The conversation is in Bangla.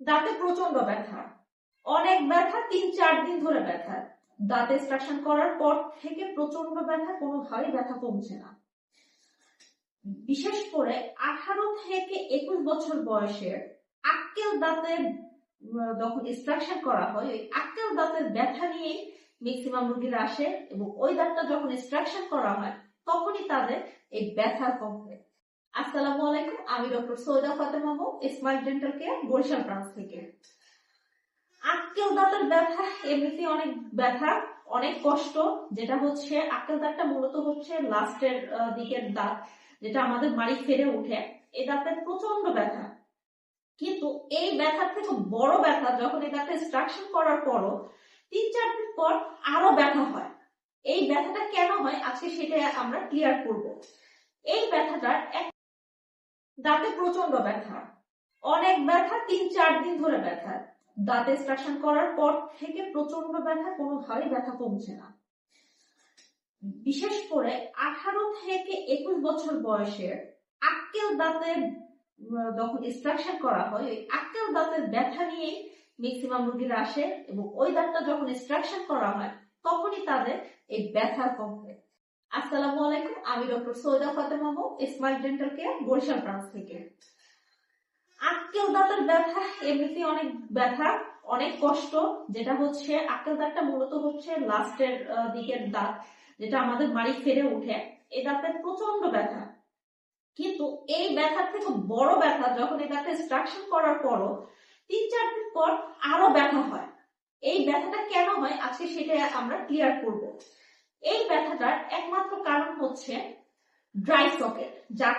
দাঁতে প্রচণ্ড ব্যথা। অনেক ব্যথা তিন চার দিন ধরে ব্যথা। দাঁতে এক্সট্রাকশন করার পর থেকে প্রচণ্ড ব্যথা, কোনোভাবেই ব্যথা কমছে না। বিশেষ করে আঠারো থেকে একুশ বছর বয়সের আক্কেল দাঁতের যখন এক্সট্রাকশন করা হয়, ওই আক্কেল দাঁতের ব্যথা নিয়ে ম্যাক্সিমাম রোগীরা আসে এবং ওই দাঁতটা যখন এক্সট্রাকশন করা হয়, তখনই তাদের এই ব্যথা কমবে আসসালামু আলাইকুম, আমি ডক্টর সৈয়দা ফাতেমা মো smart dental care Barishal branch থেকে। আক্কেল দাঁতের ব্যথা, এমনিতে অনেক ব্যথা, অনেক কষ্ট, যেটা হচ্ছে আক্কেল দাঁতটা মূলত হচ্ছে লাস্টের দিকের দাঁত, যেটা আমাদের মাড়ি ফেরে উঠে এই দাঁতের প্রচণ্ড ব্যথা। কিন্তু এই ব্যথার থেকে বড় ব্যথা, যখন এই দাঁতে এক্সট্রাকশন করার পরও তিন চার দিন পর আরও ব্যথা হয়। এই ব্যথাটা কেন হয়? আজকে সেটা আমরা ক্লিয়ার করব। এই ব্যথাটার দাঁতে প্রচণ্ড ব্যথা। অনেক ব্যথা তিন চার দিন ধরে ব্যথা। দাঁতে এক্সট্রাকশন করার পর থেকে প্রচণ্ড ব্যথা কোনোভাবেই ব্যথা কমছে না। বিশেষ করে আঠারো থেকে একুশ বছর বয়সের আক্কেল উম, যখন এক্সট্রাকশন করা হয় ওই আক্কেল দাঁতের ব্যথা নিয়ে ম্যাক্সিমাম রোগীরা আসে এবং ওই দাঁতটা যখন এক্সট্রাকশন করা হয় তখনই তাদের এই ব্যথা কমবে। আসসালামু আলাইকুম, আমি ডক্টর সৈয়দা ফাতেমা মো smart dental care Barishal branch থেকে। আক্কেল দাঁতের ব্যথা এমনিতে অনেক ব্যথা, অনেক কষ্ট, যেটা হচ্ছে আক্কেল দাঁতটা মূলত হচ্ছে লাস্টের দিকের দাঁত, যেটা আমাদের মাড়ি ফেরে উঠে এই দাঁতের প্রচণ্ড ব্যথা। কিন্তু এই ব্যথার থেকে বড় ব্যথা, যখন এই দাঁতে এক্সট্রাকশন করার পরও তিন চার দিন পর আরও ব্যথা হয়। এই ব্যথাটা কেন হয়? আজকে সেটা আমরা ক্লিয়ার করব। এই ব্যথাটার হচ্ছে ড্রাই সকেট যা